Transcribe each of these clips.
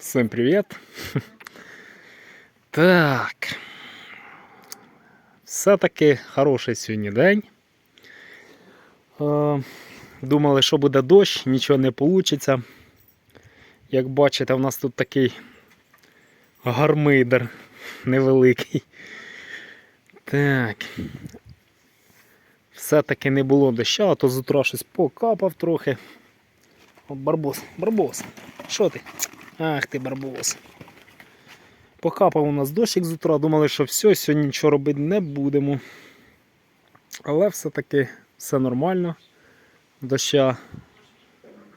Всім привіт. Так. Все-таки хороший сьогодні день. Е, Думали, що буде дощ, нічого не вийде. Як бачите, в нас тут такий гармидер невеликий. Так. Все-таки не було дощу, а то з утра щось покапав трохи. О, барбос, барбос. Що ти? Ах ти барбос. Покапав у нас дощик з утра, думали, що все, сьогодні нічого робити не будемо. Але все-таки все нормально. Доща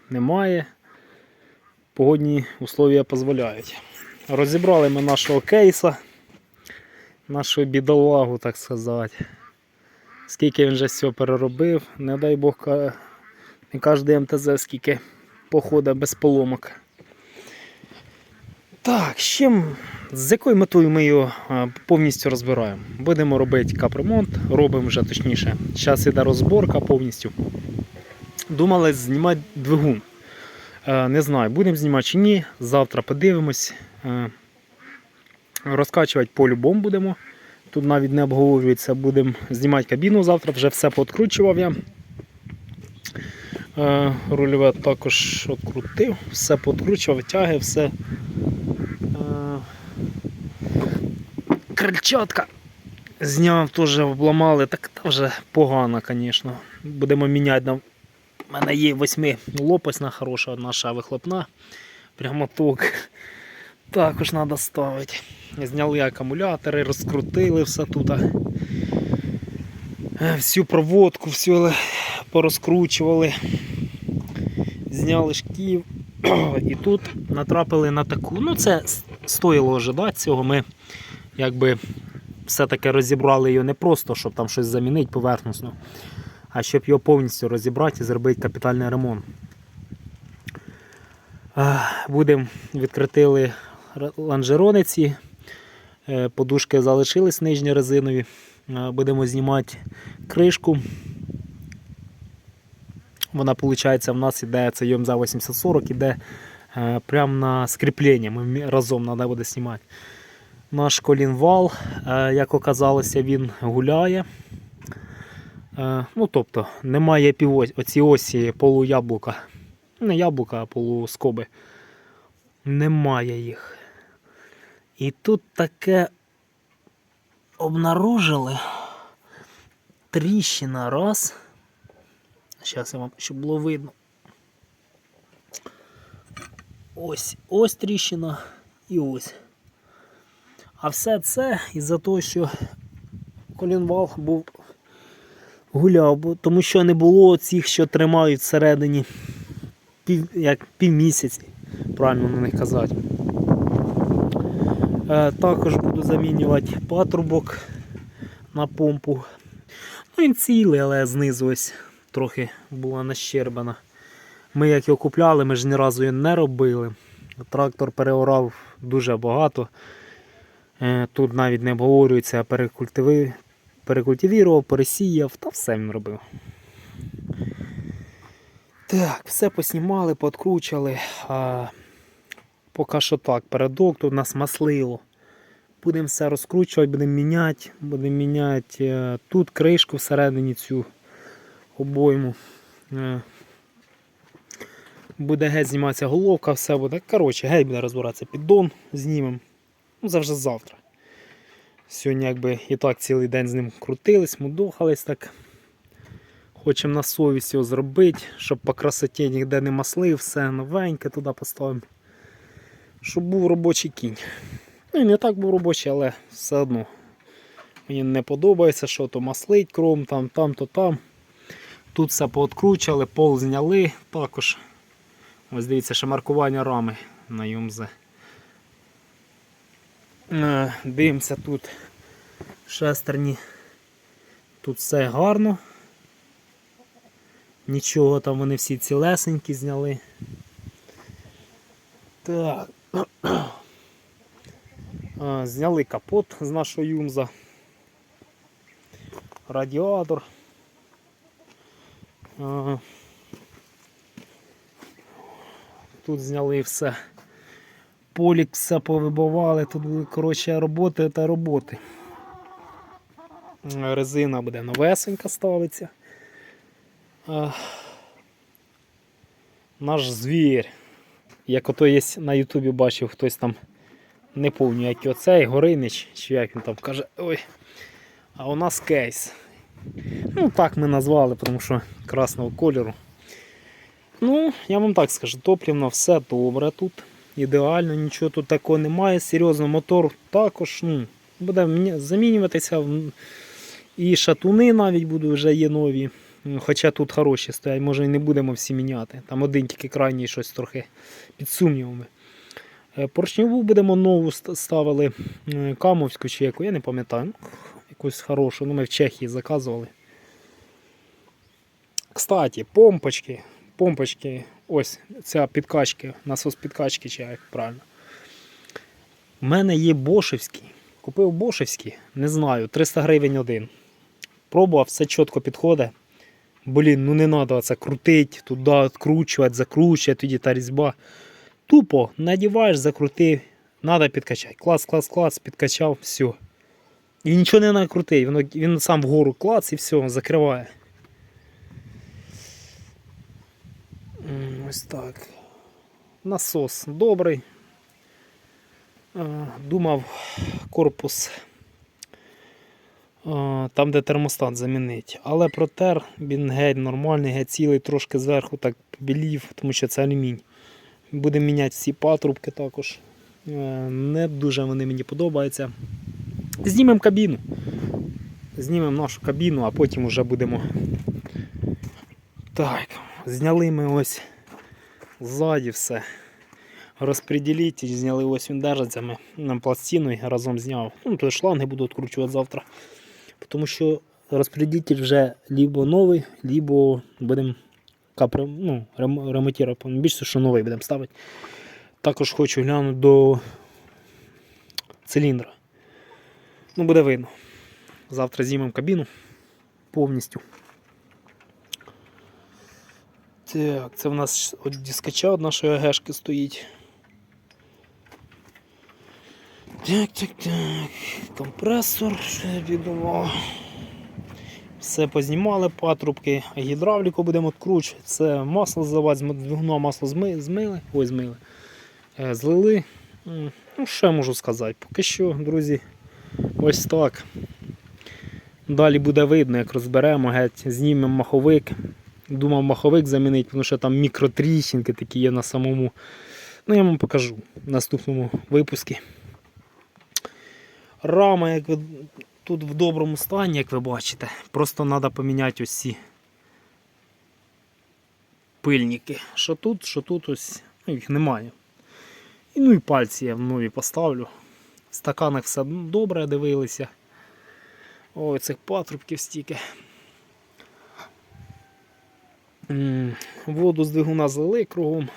немає. Погодні условия дозволяють. Розібрали ми нашого кейса, нашу бідолагу, так сказати. Скільки він вже всього переробив, не дай Бог, не кожен МТЗ скільки походить без поломок. Так, з чим, з якою метою ми його повністю розбираємо? Будемо робити капремонт, робимо вже точніше. Зараз іде розборка повністю. Думали знімати двигун. Е, Не знаю, будемо знімати чи ні. Завтра подивимось. Е, Розкачувати по-любому будемо. Тут навіть не обговорюється, будемо знімати кабіну завтра, вже все пооткручував я. Е, Рульове також відкрутив, все пооткручував, тяги, все. Е, Крильчатка зняв, теж обламали, так та вже погано, звісно. Будемо міняти. У мене є восьми лопасна хороша наша вихлопна. Прямоток. Також треба ставити. Зняли акумулятори, розкрутили все тут. Е, Всю проводку, все порозкручували. Зняли шків. І тут натрапили на таку. Ну, це стоїло ожидати цього. Ми якби все-таки розібрали його не просто, щоб там щось замінити поверхносно, а щоб його повністю розібрати і зробити капітальний ремонт. Е, Будемо відкритили лонжерониці, е, подушки залишились нижні резинові. Е, Будемо знімати кришку. Вона, виходить, в нас іде це YMZ 8040, іде прямо на скріплення. Ми разом треба буде знімати. Наш колінвал, е, як оказалося, він гуляє. Е, Ну, тобто, немає півось, оці осі полуяблука. Не яблука, а полускоби. Немає їх. І тут таке обнаружили. Тріщина раз. Зараз я вам, щоб було видно. Ось, ось тріщина і ось. А все це із-за того, що колінвал був гуляв, тому що не було цих, що тримають всередині пів, як півмісяці, правильно на них казати. Е, також буду замінювати патрубок на помпу. Ну, він цілий, але знизу трохи була нащербана. Ми як його купляли, ми ж ні разу його не робили. Трактор переорав дуже багато. Е, Тут навіть не обговорюється, перекультиви... перекультивірував, пересіяв, та все він робив. Так, все поснімали, подкручали. А, поки що так, передок тут нас маслило. Будемо все розкручувати, будемо міняти, будемо міняти е, тут кришку всередині цю обойму. Е, Буде геть зніматися головка, все буде. Коротше, геть буде розбиратися піддон, знімемо. Ну, це завтра. Сьогодні якби і так цілий день з ним крутились, мудохались так. Хочемо на совість його зробити, щоб по красоті ніде не маслив, все новеньке туди поставимо. Щоб був робочий кінь. Ну і не так був робочий, але все одно. Мені не подобається, що то маслить кром, там, там, то там. Тут все пооткручали, пол зняли також. Ось дивіться, ще маркування рами на ЮМЗ. Е, Дивимося тут шестерні. Тут все гарно. Нічого там вони всі цілесенькі зняли. Так. Зняли капот з нашого юмза. Радіатор. Тут зняли все Полік все повибивали, тут були, коротше, роботи та роботи. Резина буде новесенька ставиться. Наш звір. Як ото є на Ютубі бачив, хтось там не пам'ятаю, як його цей Горинич, чи як він там каже. Ой. А у нас кейс. Ну, так ми назвали, тому що красного кольору. Ну, я вам так скажу, топливно все добре тут. Ідеально, нічого тут такого немає. Серйозно, мотор також ну, буде замінюватися. І шатуни навіть будуть вже є нові. Хоча тут хороші стоять, може і не будемо всі міняти. Там один тільки крайній щось трохи під сумнівами. Е, Поршневу будемо нову ставили камовську чи яку, я не пам'ятаю. Ну, якусь хорошу, ну ми в Чехії заказували. Кстати, помпочки. Помпочки, ось ця підкачки, насос підкачки, чи як правильно. У мене є Бошевський. Купив Бошевський, не знаю, 300 гривень один. Пробував, все чітко підходить. Блін, ну не треба це крутити, туди відкручувати, закручувати, тоді та різьба. Тупо надіваєш, закрутив, треба підкачати. Клас, клас, клас, підкачав, все. І нічого не накрутив, він сам вгору клац і все, закриває. Ось так. Насос добрий. Думав корпус там, де термостат замінить. Але протер він геть нормальний, геть цілий, трошки зверху так побілів, тому що це алюмінь. Будемо міняти всі патрубки також. Е, Не дуже вони мені подобаються. Знімемо кабіну. Знімемо нашу кабіну, а потім вже будемо. Так, зняли ми ось ззаді все. Розпреділитель зняли ось він держиться. На пластину і разом зняв. Ну, то шланги буду відкручувати завтра. Тому що розпреділитель вже лібо новий, лібо будемо ну, ремонтувати. Більше, що новий будемо ставити. Також хочу глянути до циліндра. Ну, буде видно. Завтра знімемо кабіну повністю. Так, це в нас от дискача від нашої АГшки стоїть. Так, так, так. Компресор відомо. Все познімали патрубки, гідравліку будемо відкручувати. Це масло зливати, з масло зми, змили. Ой, змили. Е, злили. Ну, що я можу сказати? Поки що, друзі, ось так. Далі буде видно, як розберемо, геть, знімемо маховик. Думав маховик замінити, тому що там мікротріщинки такі є на самому. Ну, я вам покажу в наступному випуску. Рама, як ви тут в доброму стані, як ви бачите. Просто треба поміняти ось ці пильники. Що тут, що тут ось, ну, їх немає. І ну і пальці я в нові поставлю. В стаканах все добре дивилися. Ой, цих патрубків стільки. Воду з двигуна злили кругом.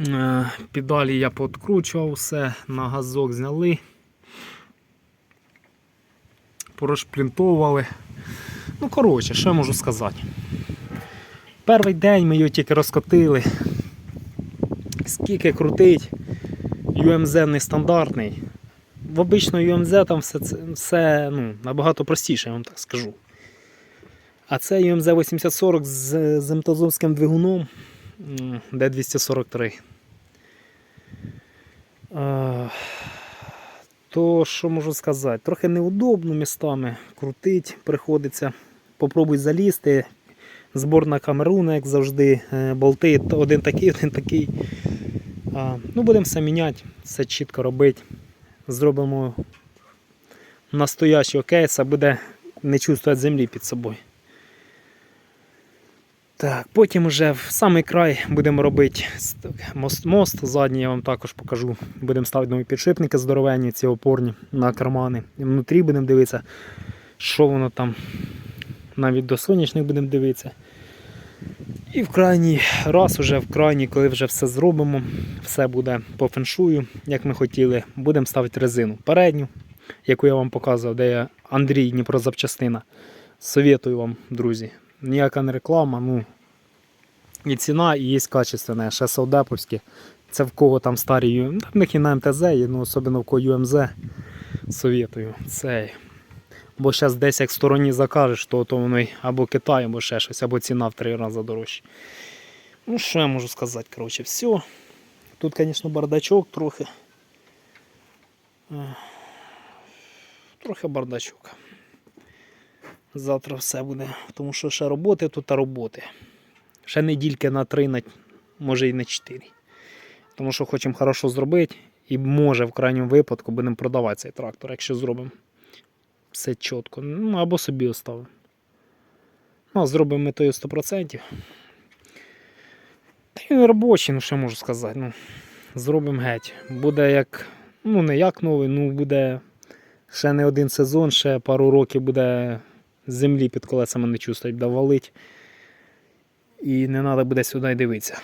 Е, Педалі я подкручував все, на газок зняли. Прошплінтовували. Ну, коротше, що я можу сказати. Перший день ми його тільки розкотили. Скільки крутить, UMZ нестандартний. В обичного UMZ там все, все ну, набагато простіше, я вам так скажу. А це UMZ 8040 з, з МТЗовським двигуном м, D243. Е, То що можу сказати? Трохи неудобно містами крутить, приходиться. Попробуй залізти. Збор на камеруна, як завжди, е, болти один такий, один такий. Ну, будемо все міняти, все чітко робити. Зробимо настоящого кейса, буде не чувствувати землі під собою. Так, потім вже в самий край будемо робити мост, мост задній, я вам також покажу. Будемо ставити нові підшипники здоровенні, ці опорні на кармани. І внутрі будемо дивитися, що воно там. Навіть до сонячних будемо дивитися. І в крайній раз, уже в крайній, коли вже все зробимо, все буде по феншую, як ми хотіли, будемо ставити резину передню, яку я вам показував, де я Андрій Дніпрозапчастина. Совєтую вам, друзі. Ніяка не реклама, ну і ціна, і є качественне, ще саудеповське. Це в кого там старі, в них і на МТЗ, є, ну особливо в кого ЮМЗ. Совєтую. Цей. Бо зараз десь як в стороні закажеш, то, то воно або Китай, або ще щось, або ціна в три рази дорожча. Ну, що я можу сказати, коротше, все. Тут, звісно, бардачок трохи. Трохи бардачок. Завтра все буде, тому що ще роботи тут та роботи. Ще недільки на три, на, може і на чотири. Тому що хочемо хорошо зробити і може в крайньому випадку будемо продавати цей трактор, якщо зробимо все чітко. Ну, або собі оставимо. Ну, а зробимо ми тою 100%. Та він робочий, ну що можу сказати. Ну, зробимо геть. Буде як, ну не як новий, ну буде ще не один сезон, ще пару років буде землі під колесами не чувствувати, буде валить. І не треба буде сюди дивитися.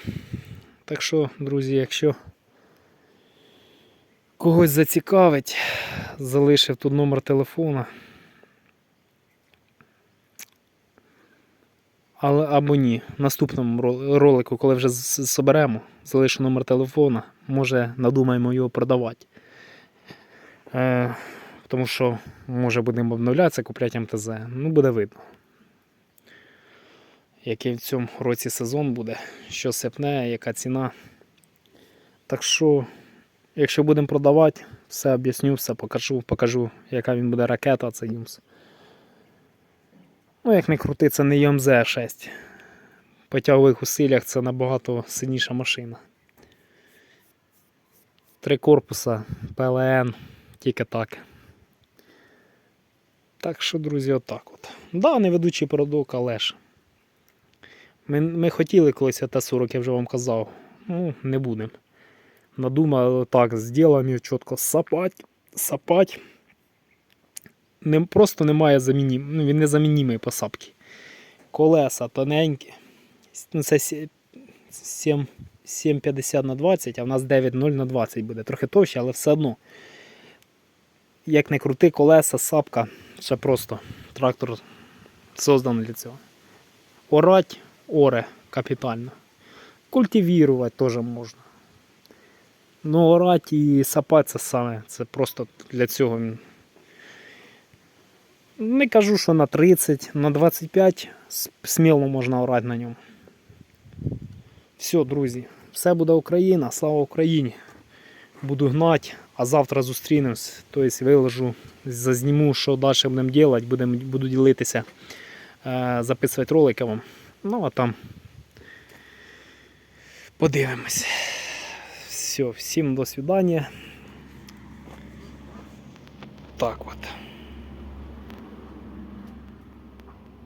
Так що, друзі, якщо когось зацікавить, залишив тут номер телефона. Але або ні. В наступному ролику, коли вже соберемо, залишу номер телефона, може надумаємо його продавати. Е, тому що може будемо обновлятися, купляти МТЗ. Ну, буде видно. Який в цьому році сезон буде, що сипне, яка ціна. Так що, якщо будемо продавати, все об'ясню, все покажу, покажу, яка він буде ракета, це Юмс. Ну, як не крути, це не ЮМЗ 6. По тягових усиллях це набагато сильніша машина. Три корпуса, ПЛН, тільки так. Так що, друзі, отак от. Да, неведучий продок, але ж. Ми, ми хотіли колись АТ-40, я вже вам казав. Ну, не будемо. Надумали так, зробимо його чітко сапать, сапать. Не, просто немає замінім, ну, він не замінімий по сапки. Колеса тоненькі. Ну, це 7,50 на 20, а в нас 9,0 на 20 буде. Трохи товще, але все одно. Як не крути, колеса, сапка, ще просто трактор созданий для цього. Орать, оре капітально. Культивірувати теж можна. Ну, орать і сапати це саме. Це просто для цього. Не кажу, що на 30, на 25 сміло можна орати на ньому. Все, друзі, все буде Україна, слава Україні. Буду гнати, а завтра зустрінемось. Тобто виложу, зазніму, що далі будемо робити, будем, буду ділитися, е, записувати ролики вам. Ну а там подивимось. Все, всім до свидання. Так от.